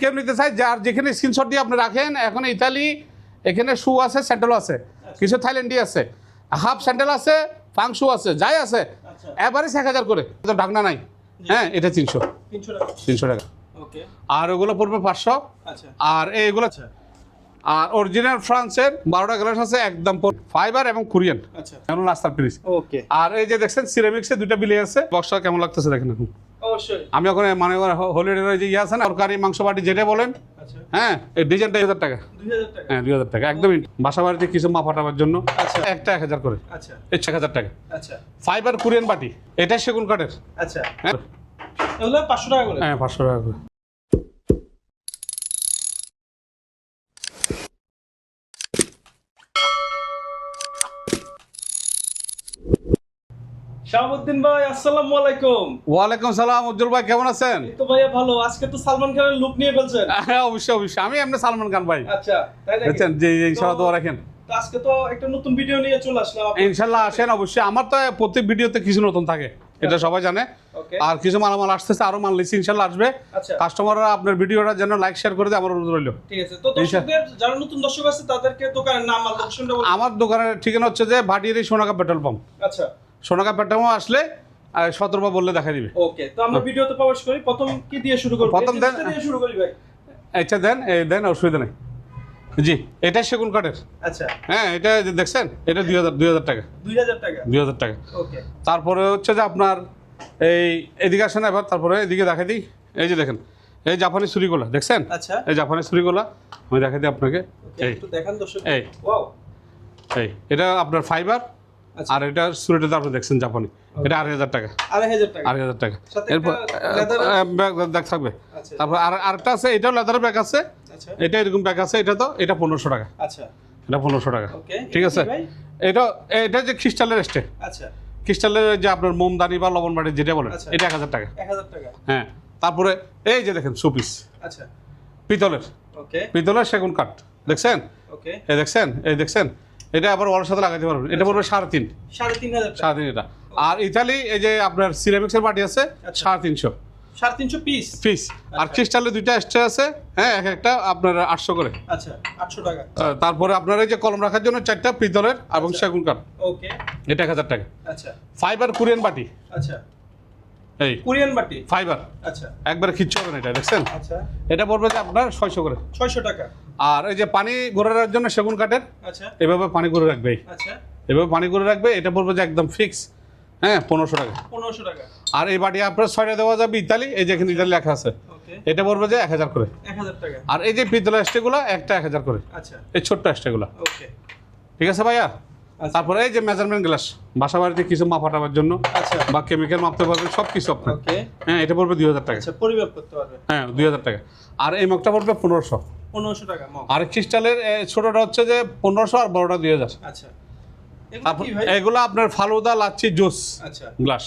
কেউ নিতে চাই যার যেখানে স্ক্রিনশট দিয়ে আপনি রাখেন এখন ইতালি এখানে শু আছে স্যান্ডেল আছে কিছু থাইল্যান্ডি আছে হাফ স্যান্ডেল আছে ফাং শু আছে যাই আছে আচ্ছা। এভারেজ এক হাজার করে ঢাকনা নাই। হ্যাঁ এটা তিনশো। তিনশো টাকা। আর ওগুলো পড়বে পাঁচশো। আচ্ছা। আর এইগুলো আচ্ছা। আর অরিজিনাল ফ্রান্সের বারোটা গ্লাস আছে একদম ফাইবার এবং কোরিয়ান আচ্ছা। নাস্তার পিস আর এই যে দেখছেন সিরামিক্সে দুইটা বিলি আছে। বক্সটা কেমন লাগতেছে দেখেন এখন? অবশ্যই। আমি ওখানে মানে হলিডে যে ইয়ে আছে না সরকারি মাংস বাটি যেটা বলেন আচ্ছা। হ্যাঁ এই ডিজাইনটা হাজার টাকা। হ্যাঁ দুই হাজার টাকা একদমই। বাসা বাড়িতে কিছু মাপ ফাটাবার জন্য আচ্ছা। একটা এক হাজার করে। আচ্ছা। এই এক হাজার টাকা। আচ্ছা। ফাইবার কোরিয়ান বাটি এটা সেগুন কাঠের। আচ্ছা। হ্যাঁ। পাঁচশো টাকা করে। হ্যাঁ পাঁচশো টাকা করে। শাহাবুদ্দিন ভাই আসসালামু আলাইকুম। ওয়ালাইকুম সালাম উজ্জ্বল ভাই কেমন আছেন? তো ভাইয়া ভালো আজকে তো সালমান খানের লুক নিয়ে ফেলছেন হ্যাঁ অবশ্যই অবশ্যই। আমি এমনি সালমান খান ভাই। আচ্ছা তাই নাকি? দেখছেন যে ইনশাল্লাহ দোয়া রাখেন। তো আজকে তো একটা নতুন ভিডিও নিয়ে চলে আসলাম ইনশাল্লাহ আসেন অবশ্যই। আমার তো প্রত্যেক ভিডিওতে কিছু নতুন থাকে এটা সবাই জানে। আর কিছু মালামাল আসতেছে আরও মাল লিস্ট ইনশাল্লাহ আসবে। আচ্ছা। কাস্টমাররা আপনার ভিডিওটা যেন লাইক শেয়ার করে দেয় আমার অনুরোধ রইল। ঠিক আছে তো দর্শকদের যারা নতুন দর্শক আছে তাদেরকে দোকানের নাম আর লোকেশনটা আমার দোকানের ঠিকানা হচ্ছে যে ভাটিয়ারি সোনাকা পেট্রোল পাম্প। আচ্ছা। সোনাকা পেট্রোল পাম্প আসলে সতেরো বললে দেখা দিবে। ওকে তো আমরা ভিডিওতে প্রবেশ করি। প্রথম কি দিয়ে শুরু করব? প্রথম দেন- দিয়ে শুরু করি ভাই। আচ্ছা দেন এই দেন অসুবিধা নেই। জি এটা সেগুন কাঠের। আচ্ছা। হ্যাঁ এটা দেখছেন এটা দুই হাজার দুই হাজার টাকা। দুই হাজার টাকা? দুই হাজার টাকা। ওকে। তারপরে হচ্ছে যে আপনার এই এদিকে আসেন এবার তারপরে এদিকে দেখাই দিই। এই যে দেখেন এই জাপানি ছুরিগুলা দেখছেন? আচ্ছা। এই জাপানি ছুরিগুলা আমি দেখাই দিই আপনাকে। এই। দেখান দর্শক। এই। এই এটা আপনার ফাইবার। আর এটা ছুরিটা আপনি দেখছেন জাপানি। এটা আড়াই হাজার টাকা। আড়াই হাজার টাকা। আড়াই হাজার টাকা। এরপর ব্যাগ থাকবে। আচ্ছা। তারপর আর আরেকটা আছে এটাও লেদারের ব্যাগ আছে। আচ্ছা। এটা এরকম ব্যাগ আছে এটা তো এটা পনেরোশো টাকা। আচ্ছা। এটা পনেরোশো টাকা। ঠিক আছে? এটা এটা যে খ্রিস্টালের স্টে আচ্ছা। খ্রিস্টালের যে আপনার মোমদানি বা লবণ বাটি যেটা বলেন আচ্ছা। এটা এক হাজার টাকা। হ্যাঁ। তারপরে এই যে দেখেন সুপিস আচ্ছা। পিতলের। ওকে। পিতলের সেগুন কাঠ। দেখছেন? ওকে। এই দেখছেন? এই দেখছেন? এটা আবার ওর সাথে লাগাতে পারবেন এটা পড়বে সাড়ে তিন। সাড়ে তিন হাজার টাকা। সাড়ে তিন এটা। আর ইতালি এই যে আপনার সিরামিক্সের বাটি আছে আচ্ছা। সাড়ে তিনশো। সাড়ে তিনশো পিস পিস আর আচ্ছা। ক্রিস্টালের দুইটা এক্সট্রা আছে হ্যাঁ এক একটা আপনার আটশো করে। আচ্ছা আটশো টাকা। তারপরে আপনার এই যে কলম রাখার জন্য চারটা পিতলের এবং আচ্ছা। সেগুন কাঠ। ওকে এটা এক হাজার টাকা। আচ্ছা। ফাইবার কোরিয়ান বাটি। আচ্ছা। এই। কোরিয়ান বাটি? ফাইবার আচ্ছা। একবারে কিচ্ছু হবে না এটা দেখছেন? আচ্ছা। এটা পড়বে যে আপনার ছয়শো করে। ছয়শো টাকা। আর এই যে পানি ঘুরে রাখার জন্য সেগুন কাঠের আচ্ছা। এভাবে পানি ঘুরে রাখবে। আচ্ছা। এভাবে পানি ঘুরে রাখবে এটা পড়বে যে একদম ফিক্স হ্যাঁ পনেরোশো টাকা। পনেরোশো টাকা। আর এই বাটি আপনার ছয়টা দেওয়া যাবে ইতালি এই যে এখানে ইতালি লেখা আছে। ওকে। এটা পড়বে যে এক হাজার করে। আর এই যে পিতলা স্টেগুলো একটা এক হাজার করে। আচ্ছা। এই ছোট্ট স্টেগুলো। ওকে। ঠিক আছে ভাইয়া? তারপরে এই যে মেজারমেন্ট গ্লাস বাসা বাড়িতে কিছু মাপা টাপার জন্য আচ্ছা। বা কেমিক্যাল মাপতে পারবেন সব কিছু আপনার। ওকে। হ্যাঁ এটা পড়বে দুই হাজার টাকা। আচ্ছা পরিমাপ করতে পারবে হ্যাঁ দুই হাজার টাকা। আর এই মগটা পড়বে পনেরোশো। পনেরোশো টাকা আর ক্রিস্টালের ছোটটা হচ্ছে যে পনেরোশো আর বড়টা দুই হাজার। আচ্ছা। এগুলো কি ভাই? এগুলো আপনার ফালুদা লাচ্ছি জুস আচ্ছা। গ্লাস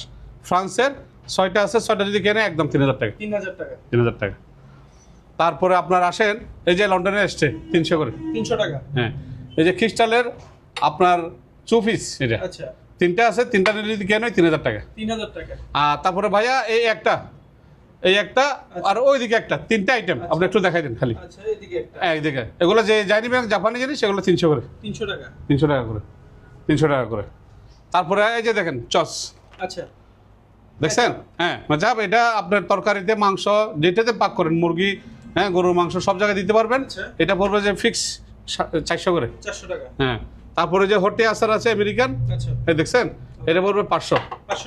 ফ্রান্সের ছয়টা আছে ছয়টা যদি কেনে একদম তিন হাজার টাকা। তিন হাজার টাকা। তিন হাজার টাকা। তারপরে আপনার আসেন এই যে লন্ডনে এসছে তিনশো করে। তিনশো টাকা। হ্যাঁ এই যে ক্রিস্টালের আপনার চুপিস এটা। আচ্ছা। তিনটা আছে তিনটা নিলে যদি কেন তিন হাজার টাকা। তিন হাজার টাকা। আর তারপরে ভাইয়া এই একটা। এই একটা আর ওইদিকে একটা তিনটা আইটেম আপনি একটু দেখাই দেন খালি। আচ্ছা এদিকে হ্যাঁ এইদিকে। এগুলো যে জানি ব্যাংক জাপানি জিনিস সেগুলো তিনশো করে। তিনশো টাকা। তিনশো টাকা করে। তিনশো টাকা করে। তারপরে এই যে দেখেন চস। আচ্ছা। দেখছেন? হ্যাঁ যাব এটা আপনার তরকারিতে মাংস যেটাতে পাক করেন মুরগি হ্যাঁ গরুর মাংস সব জায়গায় দিতে পারবেন। আচ্ছা। এটা পড়বে যে ফিক্স চারশো করে। চারশো টাকা। হ্যাঁ। তারপরে যে হোটে আসার আছে আমেরিকান আচ্ছা। এই দেখছেন এটা পড়বে পাঁচশো।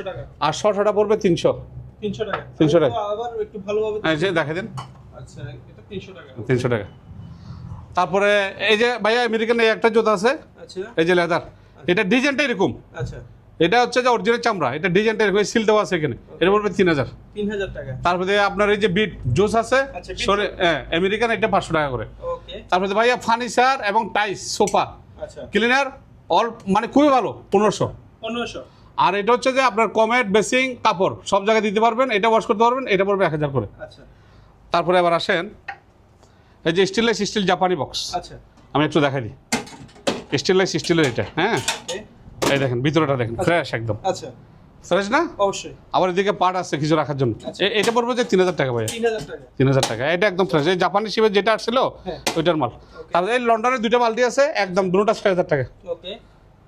টাকা। আর ছশোটা পড়বে তিনশো। তিনশো টাকা। 300 টাকা। আবার একটু ভালোভাবে দেখে দিন। আচ্ছা এটা তিনশো টাকা। তিনশো টাকা। তারপরে এই যে ভাইয়া আমেরিকান এই একটা জুতা আছে। আচ্ছা। এই যে লেদার এটা ডিজাইনটা এরকম। আচ্ছা। এটা হচ্ছে যে অরিজিনাল চামড়া। এটা ডিজাইনটা এরকম। সিল দেওয়া আছে এখানে। এটা পড়বে তিন হাজার। তিন হাজার টাকা। তারপরে আপনার এই যে বিট জুস আছে আচ্ছা, সরে হ্যাঁ আমেরিকান এটা পাঁচশো টাকা করে। ওকে তারপরে ভাইয়া ফার্নিচার এবং টাইস সোফা। আচ্ছা ক্লিনার অল মানে খুবই ভালো পনেরোশো। পনেরোশো। আর এটা হচ্ছে যে আপনার কমেট বেসিং কাপড় সব জায়গায় দিতে পারবেন এটা ওয়াশ করতে পারবেন এটা পড়বে এক হাজার করে। আচ্ছা। তারপরে আবার আসেন এই যে স্টেনলেস স্টিল জাপানি বক্স আচ্ছা। আমি একটু দেখাই দিই। স্টেনলেস স্টিলের এটা হ্যাঁ? এই দেখেন ভিতরেটা দেখেন ফ্রেশ একদম। আচ্ছা। ফ্রেশ না? অবশ্যই। আবার এদিকে পার্ট আছে কিছু রাখার জন্য। আচ্ছা। এটা পড়বে যে তিন হাজার টাকা ভাইয়া। তিন হাজার টাকা। এটা একদম ফ্রেশ এই জাপানি শিপের যেটা আসছিল হ্যাঁ। ওইটার মাল। তারপরে এই লন্ডনের দুইটা বালতি আছে একদম দুটোটা ছয় হাজার টাকা। ওকে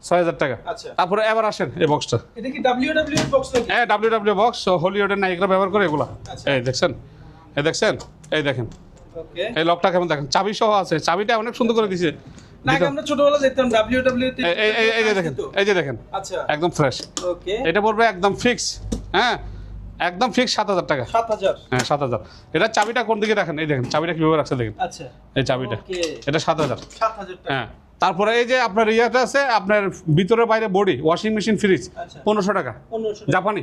ছয় হাজার টাকা। আচ্ছা। তারপরে এবার আসেন এই বক্সটা এটা কি বক্স হ্যাঁ হলিউডের নায়িকরা ব্যবহার করে এগুলা। আচ্ছা। এই দেখছেন? এই দেখছেন? এই দেখেন। এই লকটা কেমন দেখেন? চাবি সহ আছে। চাবিটা অনেক সুন্দর করে দিছে। একদম ফ্রেশ এটা পড়বে একদম ফিক্স হ্যাঁ? একদম ফিক্স সাত হাজার টাকা। সাত হাজার? হ্যাঁ সাত হাজার। এটা চাবিটা কোন দিকে রাখেন? এই দেখেন চাবিটা কীভাবে রাখছে দেখেন। আচ্ছা। এই চাবিটা। এটা সাত হাজার। সাত হাজার হ্যাঁ। তারপরে এই যে আপনার ইয়েটা আছে আপনার ভিতরে বাইরে বডি ওয়াশিং মেশিন ফ্রিজ পনেরোশো টাকা। জাপানি।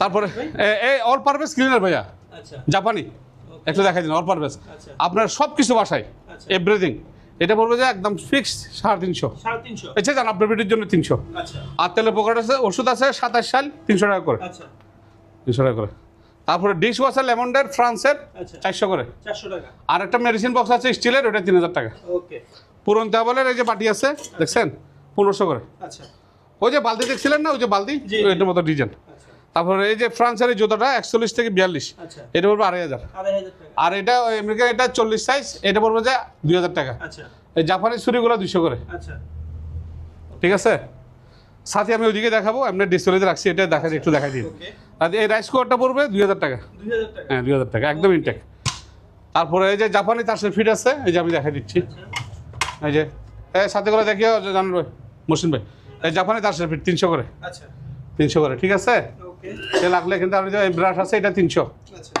তারপরে এই অল পারপাস ক্লিনার ভাইয়া। আচ্ছা। জাপানি। একটু দেখাই দিন অল পারপাস আচ্ছা। আপনার সব কিছু বাসায়। এভরিথিং এটা বলব যে একদম ফিক্স সাড়ে তিনশো। যান আপনার বেটির জন্য তিনশো। আচ্ছা। আর তেলের পকেট আছে ওষুধ আছে সাতাশ সাল তিনশো টাকা করে। আচ্ছা। তিনশো টাকা করে। তারপরে ডিশ ওয়াশার লেমন্ডের ফ্রান্সের আচ্ছা। চারশো করে। আর একটা মেডিসিন বক্স আছে স্টিলের ওটা তিন হাজার টাকা। পুরন চাবলের এই যে বাটি আছে দেখছেন? পনেরোশো করে। আচ্ছা। ওই যে বালতি দেখছিলেন না? ওই যে বালতি। এটার মতো ডিজাইন। আচ্ছা তারপরে এই যে ফ্রান্সের এই জুতোটা একচল্লিশ থেকে বিয়াল্লিশ। আচ্ছা। এটা পড়বে আড়াই হাজার। আর এটা আমেরিকা এটা চল্লিশ সাইজ এটা পড়বে যে দুই হাজার টাকা। আচ্ছা। এই জাপানি ছুরিগুলো দুশো করে। আচ্ছা। ঠিক আছে? সাথে আমি ওইদিকে দেখাবো আপনার ডিসপ্লেতে রাখছি এটা দেখা একটু দেখাই দিন। আর এই রাইস কুকারটা পড়বে দুই হাজার টাকা। হ্যাঁ দুই হাজার টাকা একদম ইনটেক তারপরে এই যে জাপানি তার ফিট আছে এই যে আমি দেখাই দিচ্ছি। এই যে এই সাথে করে দেখিও যে জানবে মসিন ভাই। এই জাপানি তার ফিট তিনশো করে। তিনশো করে ঠিক আছে? ওকে সে লাগলে কিন্তু আপনি যে ব্রাশ আছে এটা তিনশো। আচ্ছা।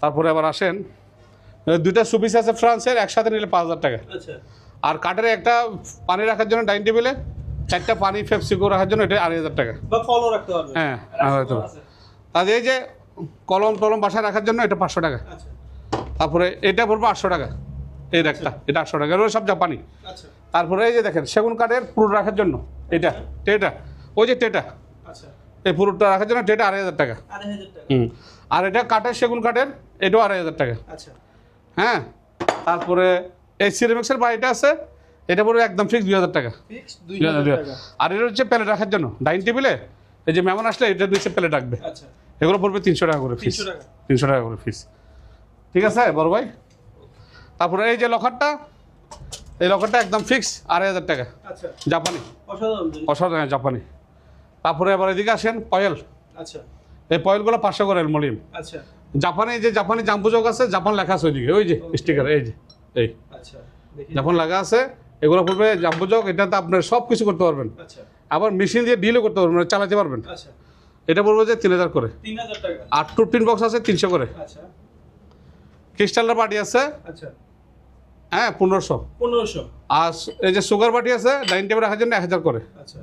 তারপরে আবার আসেন। দুইটা সুপিস আছে ফ্রান্সের একসাথে নিলে পাঁচ হাজার টাকা। আচ্ছা। আর কাঠের একটা পানি রাখার জন্য ডাইনিং টেবিলে চারটা পানি ফেপসিকো রাখার জন্য এটা আড়াই হাজার টাকা। হ্যাঁ হয়তো। আছে। তাহলে এই যে কলম টলম বাসায় রাখার জন্য এটা পাঁচশো টাকা। আচ্ছা। তারপরে এটা পড়ব আটশো টাকা। এই একটা এটা আটশো টাকা। এগুলো সব জাপানি। আচ্ছা। তারপরে এই যে দেখেন সেগুন কাঠের পুরো রাখার জন্য। এটা টেটা ওই যে টেটা এই পুরোটা রাখার জন্য টেটা আড়াই হাজার টাকা। হুম। আর এটা কাঠের সেগুন কাঠের এটাও আড়াই হাজার টাকা। আচ্ছা। হ্যাঁ? তারপরে এই সিরামিক্সের বাড়িটা আছে এটা পড়বে একদম ফিক্স দুই হাজার টাকা। আর এটা হচ্ছে প্যালেট রাখার জন্য। ডাইনিং টেবিলে এই যে মেমন আসলে এটা নিচে প্যালেট রাখবে। আচ্ছা। এগুলো পড়বে তিনশো টাকা করে ফিস তিনশো টাকা। করে ফিস ঠিক আছে বড় ভাই? তারপরে এই যে লকারটা এই লকারটা একদম ফিক্স আড়াই হাজার টাকা। আচ্ছা। জাপানি। অসাধারণ জাপানি। তারপরে আবার এদিকে আসেন পয়েল। আচ্ছা। এই পয়েলগুলো পাঁচশো করে অ্যালমোনিয়াম আচ্ছা। জাপানি যে জাপানি জাম্পুজক আছে জাপান লেখা আছে ওইদিকে। ওই যে স্টিকার এই যে এই। আচ্ছা জাপান লেখা আছে এগুলো পড়বে জাম্পুজক এটাতে আপনার সব কিছু করতে পারবেন। আচ্ছা। আবার মেশিন দিয়ে ডিলও করতে পারবেন মানে চালাতে পারবেন। আচ্ছা। এটা পড়বে যে তিন হাজার করে। আর টুটিন বক্স আছে তিনশো করে। আচ্ছা। ক্রিস্টালের বাটি আছে। আচ্ছা। হ্যাঁ পনেরোশো। পনেরোশো। আর এই যে সুগার বাটি আছে ডাইনিং টেবিল রাখার জন্য এক হাজার করে। আচ্ছা।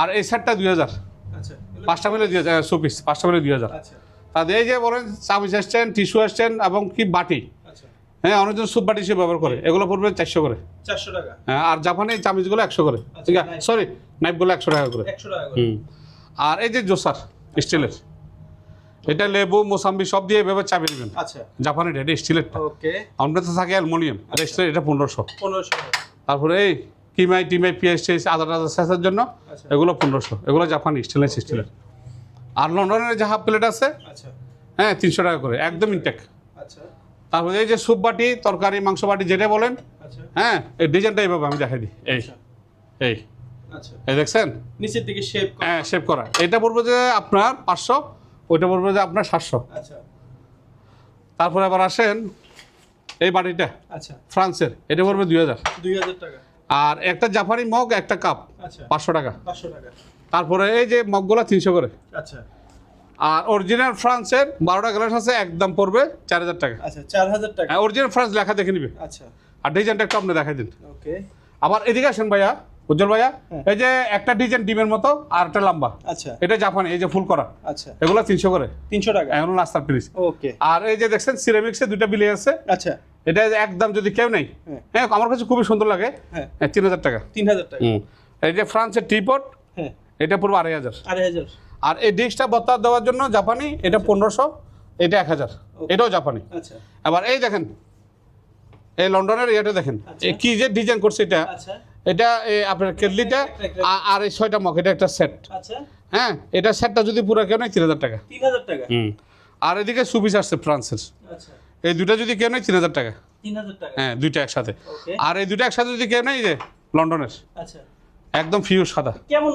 আর এই সেটটা দুই হাজার। আচ্ছা পাঁচটা মিলে দুই হাজার শোপিস পাঁচটা মিলে দুই হাজার। আচ্ছা। তাদের এই যে বলেন চামিচ আসছেন টিস্যু আসছেন এবং কি বাটি? আচ্ছা। হ্যাঁ অনেকজন সুপ বাটি হিসেবে ব্যবহার করে। এগুলো পড়বে চারশো করে। চারশো টাকা। হ্যাঁ আর জাপানি চামিচগুলো একশো করে। ঠিক আছে? সরি নাইফগুলো একশো টাকা করে। হুম। আর এই যে জোসার স্টিলের। এটা লেবু মোসাম্বি সব দিয়ে এভাবে নেবেন আচ্ছা। জাপানির এটা স্টিলের ওকে। আমরা তো থাকে অ্যালমোনিয়াম। আর স্টিলের এটা পনেরোশো। পনেরোশো তারপরে এই কিমাই টিমাই পিএস টিএস আদা টাদা শেষের জন্য আচ্ছা। এগুলো পনেরোশো। এগুলো জাপানি স্টিলের স্টিলের আর লন্ডনের যে হাফ প্লেট আছে আচ্ছা। হ্যাঁ তিনশো টাকা করে একদম ইনটেক আচ্ছা। তারপরে এই যে স্যুপ বাটি তরকারি মাংস বাটি যেটা বলেন হ্যাঁ এই ডিজাইনটা এইভাবে আমি দেখাই দিই। এই এই। আচ্ছা। এই দেখছেন? নিচের দিকে শেপ হ্যাঁ শেভ করা। এটা পড়বে যে আপনার পাঁচশো ওইটা পড়বে যে আপনার সাতশো। আচ্ছা। তারপরে আবার আসেন এই বাটিটা আচ্ছা। ফ্রান্সের এটা পড়বে দুই হাজার। দুই হাজার টাকা। আর একটা জাফারি মগ একটা কাপ আচ্ছা। পাঁচশো টাকা। তারপরে এই যে মগগুলা তিনশো করে। আচ্ছা। আর অরিজিনাল ফ্রান্সের বারোটা গ্লাস আছে একদম পড়বে চার হাজার টাকা। আচ্ছা চার হাজার টাকা। হ্যাঁ অরিজিনাল ফ্রান্স লেখা দেখে নিবে। আচ্ছা। আর ডিজাইনটা একটু আপনি দেখাই দিন। ওকে আবার এদিকে আসেন ভাইয়া। উজ্জ্বল ভাইয়া হ্যাঁ। এই যে একটা ডিজাইন ডিমের মতো আর একটা লম্বা। আচ্ছা। এটা জাপানি এই যে ফুল করা। আচ্ছা। এগুলো তিনশো করে। তিনশো টাকা। এখন নাস্তার পিস ওকে। আর এই যে দেখছেন সিরামিক্সে দুইটা বিলি আছে। আচ্ছা। এটা একদম যদি কেউ নেই হ্যাঁ। হ্যাঁ আমার কাছে খুবই সুন্দর লাগে। হ্যাঁ। হ্যাঁ, তিন হাজার টাকা। তিন হাজার টাকা। এই যে ফ্রান্সের টিপট হ্যাঁ। এটা পড়বে আড়াই হাজার। আড়াই হাজার। আর এই ডিশটা বত্তা দেওয়ার জন্য জাপানি এটা পনেরোশো এটা এক হাজার। এটাও জাপানি। আচ্ছা। আবার এই দেখেন এই লন্ডনের ইয়েটা দেখেন। আচ্ছা। কি যে ডিজাইন করছে এটা আচ্ছা। এটা এই আপনার কেটলিটা আর এই ছয়টা মগ এটা একটা সেট আচ্ছা। হ্যাঁ এটা সেটটা যদি পুরো কেউ নেয় তিন হাজার টাকা। তিন হাজার টাকা? হুম। আর এদিকে সুবিস আসছে ফ্রান্সের। আচ্ছা। এই দুটো যদি কেউ নেয় তিন হাজার টাকা। হ্যাঁ দুইটা একসাথে। আর এই দুটো একসাথে যদি কেউ নেয় যে লন্ডনের। আচ্ছা। একদম ফিউজ সাদা। কেমন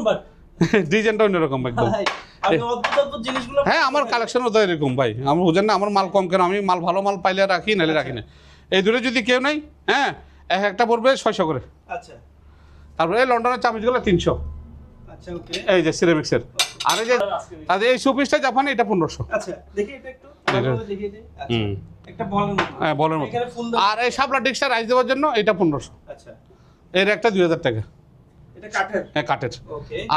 ডিজাইনটা অন্যরকম একদম। ভাই আপনি অদ্ভুত অদ্ভুত জিনিসগুলো হ্যাঁ আমার কালেকশনও তো এরকম ভাই। আমি বুঝেন না আমার মাল কম কেন? আমি মাল ভালো মাল পাইলে রাখি নাহলে রাখি না। এই দুটো যদি কেউ নেই হ্যাঁ এক একটা পড়বে ছয়শো করে। আচ্ছা। তারপরে এই লন্ডনের চামিচগুলো তিনশো। আচ্ছা এই যে সিরামিক্সের আর এই যে আর এই সুপিসটা জাপানি এটা পনেরোশো। আচ্ছা আচ্ছা হুম। একটা বলের মতো। হ্যাঁ বলের মতো। আর এই শাপলা ডিস্কটা রাইস দেওয়ার জন্য এটা পনেরোশো। আচ্ছা। এর একটা দুই হাজার টাকা। হ্যাঁ কাঠের।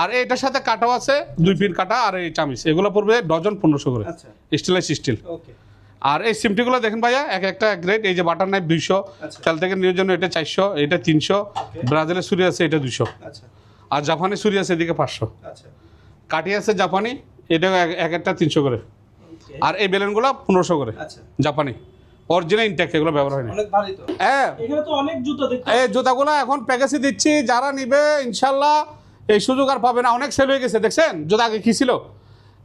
আর এটার সাথে কাটাও আছে দুই পিন কাটা আর এই চামিচ। এগুলো পড়বে ডজন পনেরোশো করে। আচ্ছা। স্টিল। ওকে। আর এই সিমটিগুলো দেখেন ভাইয়া এক একটা গ্রেড এই যে বাটার নাইফ দুইশো আচ্ছা। চাল থেকে নিয়ে জন্য এটা চারশো এটা তিনশো ব্রাজিলের সুরি আছে এটা দুইশো। আচ্ছা। আর জাপানি সুরি আছে এদিকে পাঁচশো। আচ্ছা। কাটি আছে জাপানি এটা এক- এক একটা তিনশো করে। আর এই বেলুনগুলো পনেরোশো করে আচ্ছা। জাপানি। অরিজিনাল ইনটেক এগুলো ব্যবহার হয় না। অনেক ভারী তো। হ্যাঁ। এখানে তো অনেক জুতো এই জুতাগুলো এখন প্যাকেজে দিচ্ছি যারা নিবে ইনশাল্লাহ এই সুযোগ আর পাবে না। অনেক সেল হয়ে গেছে দেখছেন? জুতা আগে কি ছিল?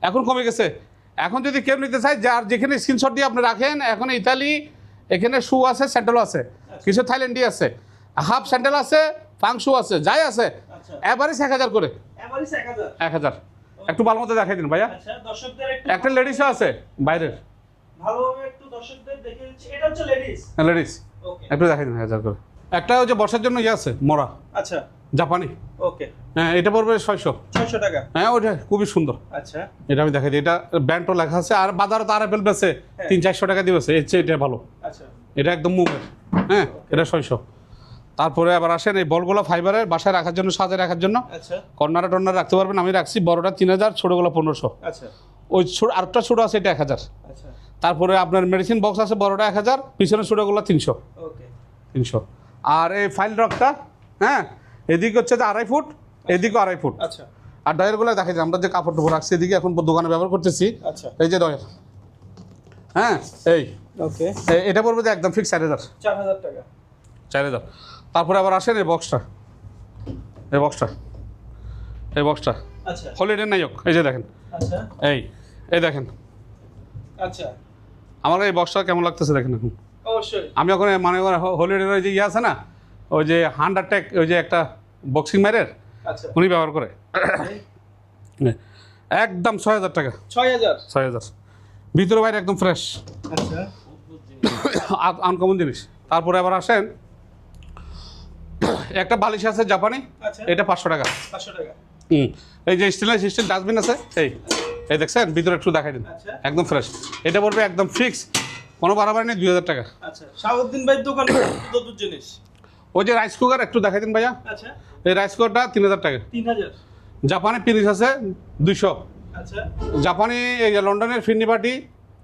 এখন কমে গেছে। এখন যদি কেউ নিতে চায় যার যেখানে স্ক্রিনশট দিয়ে আপনি রাখেন এখন ইতালি এখানে শু আছে স্যান্ডেলও আছে কিছু থাইল্যান্ডি আছে হাফ স্যান্ডেল আছে ফাং শু আছে যাই আছে আচ্ছা। এভারেজ এক হাজার করে। এক হাজার? একটু ভালো মতো দেখাই দিন ভাইয়া। আচ্ছা একটু লেডিসও আছে বাইরের। লেডিস লেডিস একটু দেখাই দিন এক হাজার করে। একটা ওই যে বর্ষার জন্য ইয়ে আছে মরা। আচ্ছা। জাপানি। ওকে হ্যাঁ এটা পড়বে ছয়শো। ছয়শো টাকা? হ্যাঁ ওটা খুবই সুন্দর। আচ্ছা। এটা আমি দেখাই দিই এটা ব্যান্ডও লেখা আছে আর বাজারে তো আর অ্যাপেল বেছে হ্যাঁ। তিন চারশো টাকা দিয়েছে এর চেয়ে এটা ভালো। আচ্ছা। এটা একদম মুভের হ্যাঁ এটা ছয়শো। তারপরে আবার আসেন এই বলগুলো ফাইবারের বাসায় রাখার জন্য সাজে রাখার জন্য। আচ্ছা। কর্নারে টর্নার রাখতে পারবেন আমি রাখছি বড়টা তিন হাজার ছোটোগুলো পনেরোশো। আচ্ছা। ওই ছোট আরেকটা ছোটো আছে এটা এক হাজার। আচ্ছা। তারপরে আপনার মেডিসিন বক্স আছে বড়টা এক হাজার পিছনে ছোটোগুলো তিনশো। ওকে তিনশো। আর এই ফাইল রকটা হ্যাঁ এদিকে হচ্ছে যে আড়াই ফুট এদিকে আড়াই ফুট। আচ্ছা। আর ডয়েরগুলো দেখাই দিই, আমরা যে কাপড় টুপড় রাখছি এদিকে এখন দোকানে ব্যবহার করতেছি আচ্ছা। এই যে ডয়ের হ্যাঁ এই। ওকে। এটা পড়বে যে একদম ফিক্স চার হাজার। চার হাজার টাকা। চার হাজার। তারপরে আবার আসেন এই বক্সটা এই বক্সটা এই বক্সটা আচ্ছা। হলিডে নায়ক এই যে দেখেন। আচ্ছা। এই এই দেখেন। আচ্ছা। আমার এই বক্সটা কেমন লাগতেছে দেখেন এখন? অবশ্যই। আমি ওখানে মানে হলিডের ওই যে ইয়ে আছে না? ওই যে হান্ডার টেক ওই যে একটা বক্সিং ম্যারের উনি ব্যবহার করে। একদম ছয় হাজার টাকা। ছয় হাজার? ছয় হাজার। ভিতরে বাইরে একদম ফ্রেশ আচ্ছা। আনকমন জিনিস। তারপরে আবার আসেন। একটা বালিশ আছে জাপানি। আচ্ছা। এটা পাঁচশো টাকা। পাঁচশো টাকা। এই যে স্টিলের স্টিল ডাস্টবিন আছে এই এই দেখছেন? ভিতরে একটু দেখাই দিন। আচ্ছা। একদম ফ্রেশ এটা পড়বে একদম ফিক্স কোনো বাড়াবাড়ি নেই দুই হাজার টাকা। আচ্ছা। শাহাবুদ্দিন ভাইয়ের দোকান জিনিস। ওই যে রাইস কুকার একটু দেখাই দিন ভাইয়া। আচ্ছা। এই রাইস কুকারটা তিন হাজার টাকা। তিন হাজার। জাপানি পিরিস আছে দুইশো। আচ্ছা। জাপানি এই যে লন্ডনের ফিরনি পাটি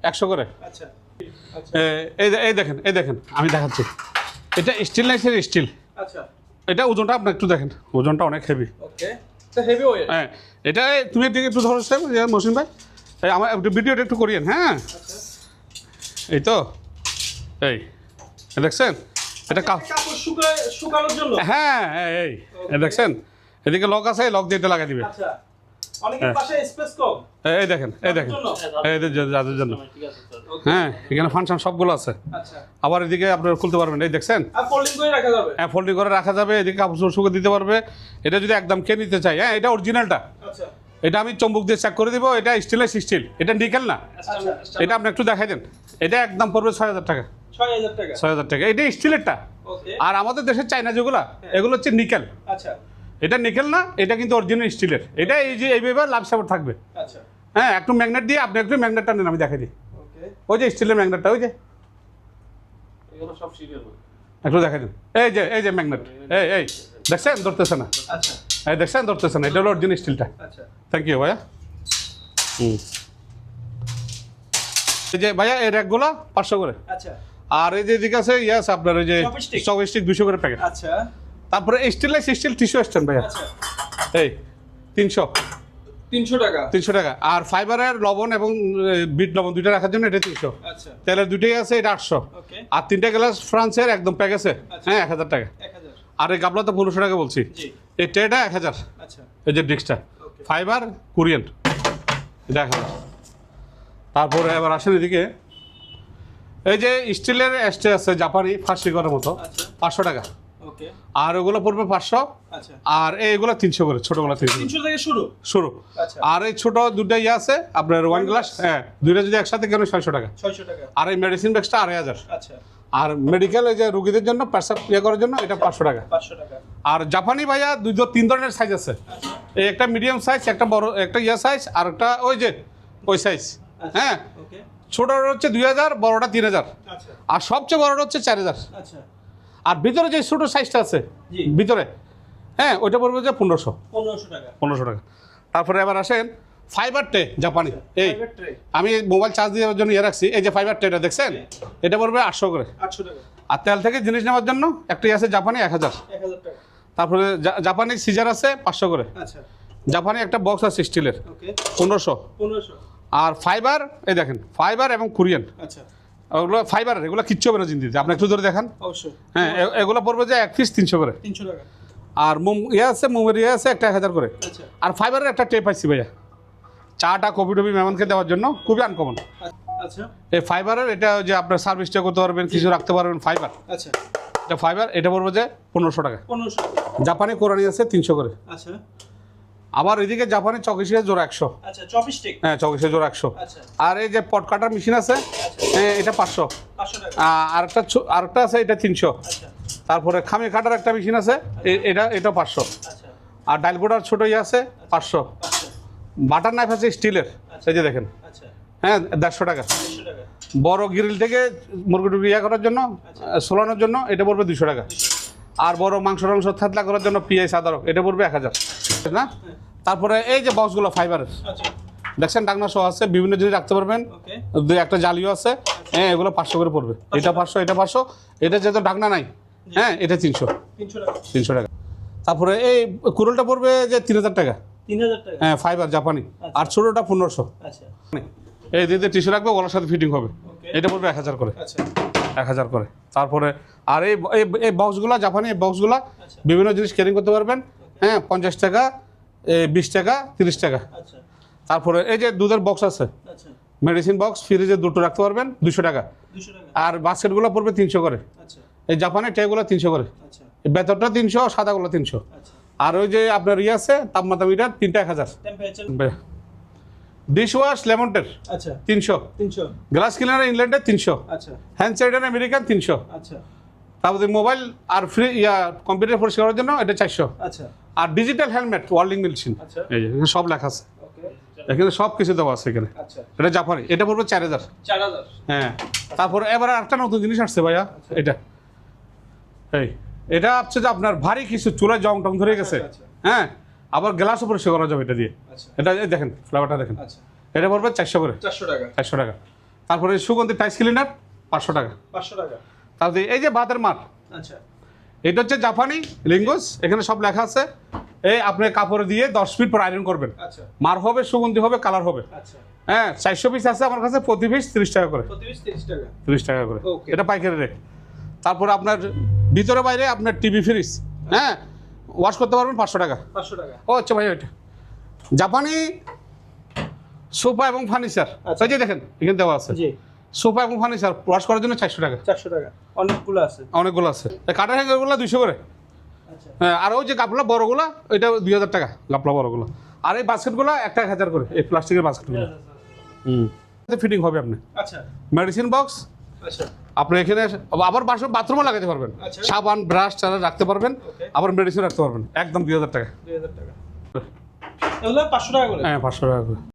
একশো করে। আচ্ছা। আচ্ছা এই এই দেখেন এই দেখেন আমি দেখাচ্ছি। এটা স্টিল নাইসের স্টিল আচ্ছা। এটা ওজনটা আপনি একটু দেখেন ওজনটা অনেক হেভি ওকে। এটা হেভি ওয়েট হ্যাঁ এটা তুমি এদিকে একটু ধরো স্যার মসিন ভাই। আমার একটু ভিডিওটা একটু করিয়েন হ্যাঁ? আচ্ছা। এই তো এই দেখছেন? এটা কাপ কাপড় শুকায় শুকানোর জন্য? হ্যাঁ এই, দেখছেন? এদিকে লক আছে লক দিয়ে লাগাই দিবে। আচ্ছা। হ্যাঁ। এই- এই দেখেন এই দেখেন। জন্য? যাদের জন্য। হ্যাঁ এখানে ফাংশন সবগুলো আছে। আচ্ছা। আবার এদিকে আপনার খুলতে পারবেন এই দেখছেন? ফোল্ডিং করে রাখা যাবে? হ্যাঁ ফোল্ডিং করে রাখা যাবে এদিকে কাপড় শুকিয়ে দিতে পারবে। এটা যদি একদম কে নিতে চাই হ্যাঁ এটা অরিজিনালটা আচ্ছা। এটা আমি চম্বুক দিয়ে চেক করে দিব এটা স্টিলের স্টিল এটা নিকেল না। এটা আপনি একটু দেখাই দেন। এটা একদম পড়বে ছয় হাজার টাকা। ছয় হাজার টাকা। ছয় হাজার টাকা। এটা স্টিলেরটা আর আমাদের দেশের চাইনা যেগুলা এগুলো হচ্ছে নিকেল। আচ্ছা। এটা নিকেল না এটা কিন্তু অরিজিনাল স্টিলের। এটা এই যে এইভাবে লাভ সাপোর্ট থাকবে। আচ্ছা। হ্যাঁ একটু ম্যাগনেট দিয়ে আপনি একটু ম্যাগনেটটা নেন আমি দেখাই দিই। ওকে ওই যে স্টিলের ম্যাগনেটটা ওই যে। এগুলো সব সিরিয়াল একটু দেখাই দিন। এই যে এই যে ম্যাগনেট এই এই দেখছেন? ধরতেছে না। আচ্ছা। এই দেখছেন? ধরতেছে না। এটা হলো অরিজিনাল স্টিলটা। আচ্ছা। থ্যাংক ইউ ভাইয়া। হুম। এই যে ভাইয়া এই র্যাকগুলো পাঁচশো করে। আচ্ছা। আর এই যে এদিকে আছে ইয়াস আপনার ওই যে Chopstick? চক স্টিক দুশো করে প্যাকেট আচ্ছা। তারপরে স্টিলের স্টিল টিস্যু আসছেন ভাইয়া? আচ্ছা। এই তিনশো। তিনশো টাকা? তিনশো টাকা। আর ফাইবারের লবণ এবং বিট লবণ দুইটা রাখার জন্য এটা তিনশো। আচ্ছা। তেলের দুইটাই আছে এটা আটশো। আর তিনটা গ্লাস ফ্রান্সের একদম প্যাক আছে। আচ্ছা। হ্যাঁ এক হাজার টাকা। আর এই গাবলা তো পনেরোশো টাকা বলছি। এই ট্রেটা এক হাজার। এই যে ডিস্কটা ফাইবার কোরিয়ান দেখা তারপরে এবার আসেন এদিকে। এই যে স্টিলের এস্টে আছে জাপানি ফার্স্ট করার মতো আচ্ছা। পাঁচশো টাকা। আর ওগুলো পড়বে পাঁচশো। আচ্ছা। আর এইগুলো তিনশো করে ছোটোগুলো তিনশো থেকে শুরু? শুরু। আচ্ছা। আর এই ছোট দুটা ইয়ে আছে আপনার ওয়ান গ্লাস হ্যাঁ দুইটা যদি একসাথে কেন ছয়শো টাকা। আর এই মেডিসিন ব্যাগসটা আড়াই হাজার। আর মেডিকেল এই যে রুগীদের জন্য প্রেসার ইয়ে করার জন্য এটা পাঁচশো টাকা। আর জাপানি ভাইয়া দুই তিন ধরনের সাইজ আছে। এই একটা মিডিয়াম সাইজ একটা বড় একটা ইয়ে সাইজ আর একটা ওই যে ওই সাইজ হ্যাঁ। ছোটটা হচ্ছে দুই হাজার বড়টা তিন হাজার। আচ্ছা। আর সবচেয়ে বড়টা হচ্ছে চার হাজার। আচ্ছা। আর ভিতরে যে ছোটো সাইজটা আছে ভিতরে হ্যাঁ ওইটা পড়বে যে পনেরোশো। পনেরোশো টাকা। পনেরোশো টাকা। তারপরে এবার আসেন ফাইবার টে জাপানি। এই Private tray, আমি মোবাইল চার্জ দেওয়ার জন্য ইয়ে রাখছি। এই যে ফাইবার টেটা দেখছেন এটা পড়বে আটশো করে। আর তেল থেকে জিনিস নেওয়ার জন্য একটি আছে জাপানি এক হাজার। তারপরে জাপানি সিজার আছে পাঁচশো করে। আচ্ছা। জাপানি একটা বক্স আছে স্টিলের পনেরোশো। পনেরোশো। আর ফাইবার এই দেখেন ফাইবার এবং কোরিয়ান। আচ্ছা। ওগুলো ফাইবার এগুলো কিচ্ছু হবে না জিন্দিতে। আপনি একটু ধরে দেখান। অবশ্যই। হ্যাঁ এগুলো পড়বে যে এক পিস তিনশো করে। তিনশো টাকা। আর মোম ইয়ে আছে মোমের ইয়ে আছে একটা এক হাজার করে। আচ্ছা। আর ফাইবারের একটা টেপ পাইছি ভাইয়া। চাটা কপি টপি মেহমানকে দেওয়ার জন্য খুবই আনকমন আচ্ছা। এই ফাইবারের এটা যে আপনার সার্ভিসটা করতে পারবেন কিছু রাখতে পারবেন ফাইবার আচ্ছা। এটা ফাইবার এটা পড়বে যে পনেরোশো টাকা। পনেরোশো জাপানি কোরআনি আছে তিনশো করে। আচ্ছা। আবার এদিকে জাপানি চকিশে জোড়া একশো। আচ্ছা হ্যাঁ চকিশে জোড়া একশো। আচ্ছা। আর এই যে পট কাটার মেশিন আছে আচ্ছা। এটা পাঁচশো। পাঁচশো টাকা। আরেকটা আরেকটা আছে এটা তিনশো। তারপরে খামি কাটার একটা মেশিন আছে এটা এটা পাঁচশো। আর ডাইল বোর্ডার ছোটো ইয়ে আছে পাঁচশো। বাটার নাইফ আছে স্টিলের এই যে দেখেন। হ্যাঁ দেড়শো টাকা। বড় গ্রিল থেকে মুরগি টুরগি ইয়া করার জন্য সোলানোর জন্য এটা পড়বে দুশো টাকা। আর বড় মাংস টাংস থাতলা করার জন্য পিঁয়াজ সাদারক এটা পড়বে এক হাজার। না? তারপরে এই যে বক্সগুলো ফাইবারের আচ্ছা। দেখছেন ডাকনা সহ আছে বিভিন্ন জিনিস রাখতে পারবেন। দুই একটা জালিও আছে। হ্যাঁ এগুলো পাঁচশো করে পড়বে। এটা পাঁচশো এটা পাঁচশো। এটা যেহেতু ডাকনা নাই হ্যাঁ এটা তিনশো। তিনশো টাকা। তারপরে এই কুরলটা পড়বে যে তিন হাজার টাকা। হ্যাঁ ফাইবার জাপানি। আর ছোটোটা পনেরোশো। আচ্ছা। এই দিতে টিস্যু রাখবে ওগুলোর সাথে ফিটিং হবে। এটা পড়বে এক হাজার করে। আচ্ছা। এক হাজার করে। তারপরে আর এই বক্সগুলো জাপানি এই বক্সগুলো আচ্ছা। বিভিন্ন জিনিস ক্যারিং করতে পারবেন। হ্যাঁ পঞ্চাশ টাকা বিশ টাকা তিরিশ টাকা। আচ্ছা। তারপরে এই যে দুধের বক্স আছে আচ্ছা। মেডিসিন বক্স ফ্রিজে দুটো রাখতে পারবেন দুশো টাকা। আর বাস্কেটগুলো পড়বে তিনশো করে। আচ্ছা। এই জাপানের ট্রেগুলো তিনশো করে। বেতনটা এই বেতরটা তিনশো সাদাগুলো তিনশো। আচ্ছা। আর ওই যে আপনার ইয়ে আছে তাপমাত্রা মিটার তিনটা এক হাজার। ডিশ ওয়াশ লেমনটের আচ্ছা। তিনশো। গ্লাস ক্লিনার ইংল্যান্ডের তিনশো। আচ্ছা। হ্যান্ড স্যানিটাইজার আমেরিকান তিনশো। আচ্ছা। তারপরে মোবাইল আর ফ্রি ইয়া কম্পিউটার পরিষ্কার করার জন্য এটা চারশো। আচ্ছা। আর ডিজিটাল হেলমেট ওয়ার্ল্ডিং মেশিন আচ্ছা। এই যে সব লেখা আছে। এখানে সব কিছু দেওয়া আছে এখানে। আচ্ছা। এটা জাফারি। এটা পড়বে চার হাজার। হ্যাঁ। তারপরে এবার একটা নতুন জিনিস আসছে ভাইয়া। এটা। এই এটা হচ্ছে যে আপনার ভারী কিছু চুলায় জং টং ধরে গেছে। আচ্ছা, হ্যাঁ। আবার গ্লাস উপরে পরিষ্কার করা যাবে এটা দিয়ে। আচ্ছা। এটা দেখেন ফ্লেভারটা দেখেন। আচ্ছা। এটা পড়বে চারশো করে। চারশো টাকা। চারশো টাকা। তারপরে সুগন্ধি টাইস ক্লিনার পাঁচশো টাকা। পাঁচশো টাকা। তারপরে এই যে ভাতের মাঠ। আচ্ছা। এটা হচ্ছে জাপানি লিঙ্গুস এখানে সব লেখা আছে। এই আপনি কাপড় দিয়ে দশ ফিট পর আয়রন করবেন। আচ্ছা। মার হবে সুগন্ধি হবে কালার হবে। আচ্ছা। হ্যাঁ চারশো পিস আছে আমার কাছে প্রতি পিস তিরিশ টাকা করে। তিরিশ টাকা। করে. এটা পাইকারি রেট তারপর আপনার ভিতরে বাইরে আপনার টিভি ফ্রিজ হ্যাঁ ওয়াশ করতে পারবেন পাঁচশো টাকা। পাঁচশো টাকা। ও আচ্ছা ভাই ওইটা জাপানি সোফা এবং ফার্নিচার আচ্ছা। এই যে দেখেন এখানে দেওয়া আছে। জি। সোফা এবং ফার্নিচার ওয়াশ করার জন্য চারশো টাকা। চারশো টাকা। অনেকগুলো আছে। অনেকগুলো আছে। কাঠের হ্যাঙ্গারগুলো দুশো করে। আচ্ছা। হ্যাঁ আর ওই যে কাপড়গুলো বড়গুলো এটা দুই হাজার টাকা কাপড় বড়গুলো। আর এই বাস্কেটগুলো একটা এক হাজার করে এই প্লাস্টিকের বাস্কেটগুলো। হুম। ফিটিং হবে আপনি। আচ্ছা। মেডিসিন বক্স আচ্ছা। আপনি এখানে আবার বাসন বাথরুমও লাগাতে পারবেন। আচ্ছা। সাবান ব্রাশ চারা রাখতে পারবেন আবার মেডিসিন রাখতে পারবেন। একদম দুই হাজার টাকা। দুই হাজার টাকা। এগুলো পাঁচশো টাকা করে। হ্যাঁ পাঁচশো টাকা করে।